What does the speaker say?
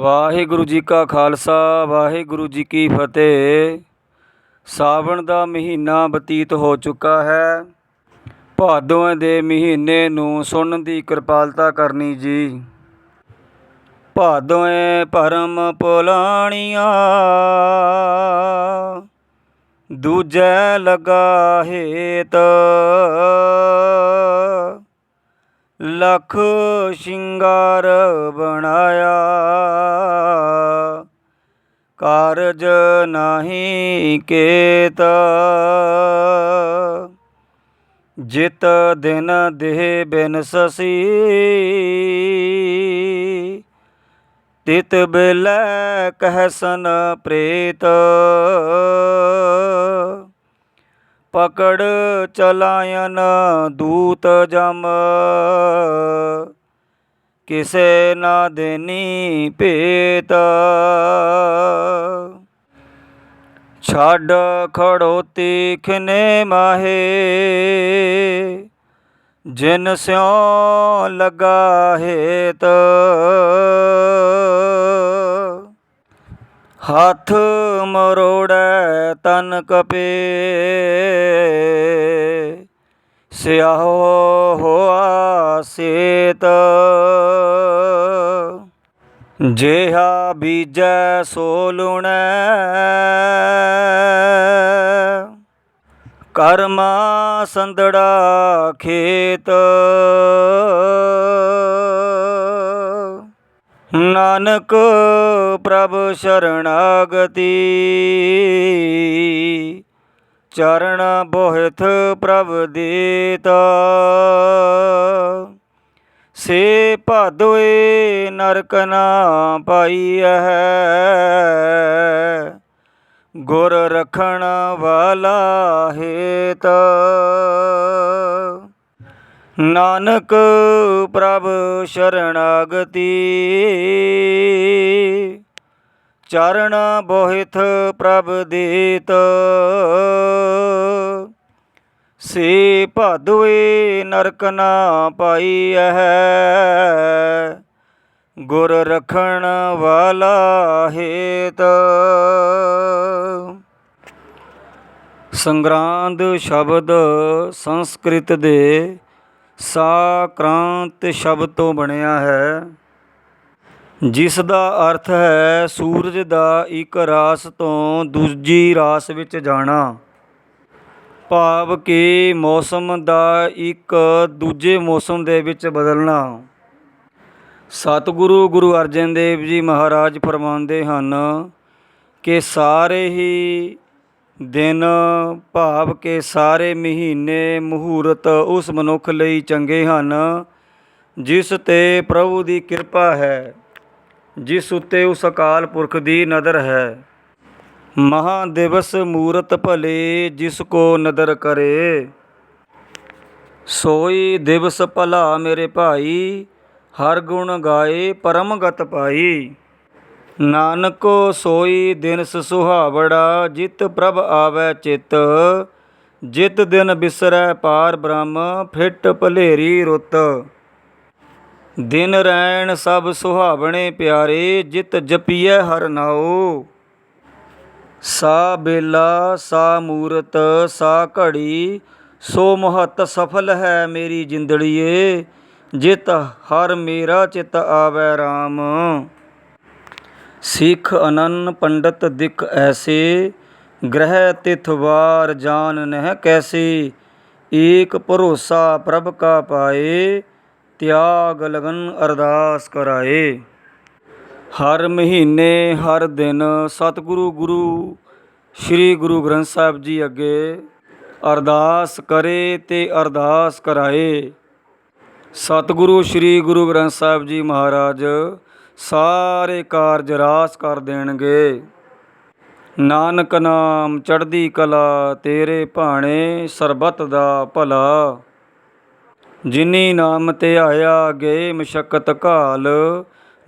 ਵਾਹਿਗੁਰੂ ਜੀ ਕਾ ਖਾਲਸਾ, ਵਾਹਿਗੁਰੂ ਜੀ ਕੀ ਫਤਿਹ। ਸਾਵਣ ਦਾ ਮਹੀਨਾ ਬਤੀਤ ਹੋ ਚੁੱਕਾ ਹੈ। ਭਾਦੋਂ ਦੇ ਮਹੀਨੇ ਨੂੰ ਸੁਣਨ ਦੀ ਕਿਰਪਾਲਤਾ ਕਰਨੀ ਜੀ। ਭਾਦੋਏ ਭਰਮ ਪੁਲਾਣੀਆਂ ਦੂਜੈ ਲਗਾ ਹੇਤ। ਲਖ ਸ਼ਿੰਗਾਰ ਬਣਾਇਆ ਕਾਰਜ ਨਹੀਂ ਕੇਤ। ਜਿਤ ਦਿਨ ਦੇਹ ਬਿਨ ਸਸੀ। ਤਿਤ ਬਿਲੈ ਕਹਿਸਨ ਪ੍ਰੇਤ। ਪਕੜ ਚਲਾਇਨ ਦੂਤ ਜਮ। ਕਿਸੇ ਨਾ ਦੇਨੀ ਭੇਤ। ਛੱਡ ਖੜੋਤੀ ਖਿਨੇ ਮਾਹੇ। ਜਿਨ ਸਿਉ ਲਗਾ ਹੇਤ। ਹੱਥ ਮਰੋੜੈ ਤਨ ਕਪੇ। ਸਿਆਹੋ ਹੋਆ ਸੇਤ। ਜਿਹਾ ਬੀਜੈ ਸੋ ਲੁਣੈ ਕਰਮਾ ਸੰਦੜਾ ਖੇਤ। ਨਾਨਕ ਪ੍ਰਭ ਸ਼ਰਣਾਗਤੀ। ਚਰਨ ਬੋਹਿਥ ਪ੍ਰਭ ਦੇਤਾ। ਸੇ ਭਾਦੋਏ ਨਰਕ ਨਾ ਪਾਈਐ ਗੁਰ ਰਖਣ ਵਾਲਾ ਹੇਤ। ਨਾਨਕ ਪ੍ਰਭ ਸ਼ਰਨਾਗਤੀ। ਚਰਨ ਬੋਹਿਤ ਪ੍ਰਭ ਦੇਤ। ਸੇ ਭਾਦੋਏ ਨਰਕ ਨਾ ਪਾਈ ਹੈ ਗੁਰ ਰਖਣ ਵਾਲਾ ਹੇਤ। ਸੰਗਰਾਂਦ ਸ਼ਬਦ ਸੰਸਕ੍ਰਿਤ ਦੇ ਸਾਕ੍ਰਾਂਤ ਸ਼ਬਦ ਤੋਂ ਬਣਿਆ ਹੈ। ਜਿਸ ਦਾ ਅਰਥ ਹੈ ਸੂਰਜ ਦਾ ਇੱਕ ਰਾਸ ਤੋਂ ਦੂਜੀ ਰਾਸ ਵਿੱਚ ਜਾਣਾ। ਭਾਵ ਕਿ ਮੌਸਮ ਦਾ ਇੱਕ ਦੂਜੇ ਮੌਸਮ ਦੇ ਵਿੱਚ ਬਦਲਣਾ। ਸਤਿਗੁਰੂ ਗੁਰੂ ਅਰਜਨ ਦੇਵ ਜੀ ਮਹਾਰਾਜ ਫਰਮਾਉਂਦੇ ਹਨ ਕਿ ਸਾਰੇ ਹੀ ਦਿਨ ਭਾਵ ਕਿ ਸਾਰੇ ਮਹੀਨੇ ਮਹੂਰਤ ਉਸ ਮਨੁੱਖ ਲਈ ਚੰਗੇ ਹਨ, ਜਿਸ ਤੇ ਪ੍ਰਭੂ ਦੀ ਕਿਰਪਾ ਹੈ, ਜਿਸ ਉੱਤੇ ਉਸ ਅਕਾਲ ਪੁਰਖ ਦੀ ਨਜ਼ਰ ਹੈ। ਮਹਾ ਦਿਵਸ ਮੂਰਤ ਭਲੇ ਜਿਸ ਕੋ ਨਦਰ ਕਰੇ। ਸੋਈ ਦਿਵਸ ਭਲਾ ਮੇਰੇ ਭਾਈ, ਹਰ ਗੁਣ ਗਾਏ ਪਰਮ ਗਤ ਪਾਈ। ਨਾਨਕੋ ਸੋਈ ਦਿਨਸ ਸੁਹਾਵੜਾ, ਜਿਤ ਪ੍ਰਭ ਆਵੈ ਚਿਤ। ਜਿਤ ਦਿਨ ਬਿਸਰੈ ਪਾਰ ਬ੍ਰਹਮ, ਫਿਟ ਭਲੇਰੀ ਰੁੱਤ। ਦਿਨ ਰੈਣ ਸਭ ਸੁਹਾਵਣੇ ਪਿਆਰੇ, ਜਿਤ ਜਪੀਐ ਹਰ ਨਾਉ। ਸਾ ਬੇਲਾ, ਸਾ ਮੂਰਤ, ਸਾ ਘੜੀ, ਸੋ ਮਹਤ ਸਫਲ ਹੈ ਮੇਰੀ ਜਿੰਦੜੀਏ, ਜਿਤ ਹਰ ਮੇਰਾ ਚਿਤ ਆਵੈ RAM ਸਿੱਖ ਅਨਨ ਪੰਡਤ ਦਿਕ ਐਸੇ, ਗ੍ਰਹਿ ਤਿਥ ਵਾਰ ਜਾਨ ਨਹਿ ਕੈਸੇ, ਏਕ ਭਰੋਸਾ ਪ੍ਰਭ ਕਾ ਪਾਏ, ਤਿਆਗ ਲਗਨ ਅਰਦਾਸ ਕਰਾਏ। ਹਰ ਮਹੀਨੇ, ਹਰ ਦਿਨ ਸਤਿਗੁਰੂ ਗੁਰੂ, ਸ੍ਰੀ ਗੁਰੂ ਗ੍ਰੰਥ ਸਾਹਿਬ ਜੀ ਅੱਗੇ ਅਰਦਾਸ ਕਰੇ ਤੇ ਅਰਦਾਸ ਕਰਾਏ। ਸਤਿਗੁਰੂ ਸ੍ਰੀ ਗੁਰੂ ਗ੍ਰੰਥ ਸਾਹਿਬ ਜੀ ਮਹਾਰਾਜ, ਸਾਰੇ ਕਾਰਜ ਰਾਸ ਕਰ ਦੇਣਗੇ। ਨਾਨਕ ਨਾਮ ਚੜ੍ਹਦੀ ਕਲਾ ਤੇਰੇ ਭਾਣੇ, ਸਰਬਤ ਦਾ ਭਲਾ। ਜਿਨੀ ਨਾਮ ਤੇ ਆਇਆ ਗਏ ਮਸ਼ਕਤ ਕਾਲ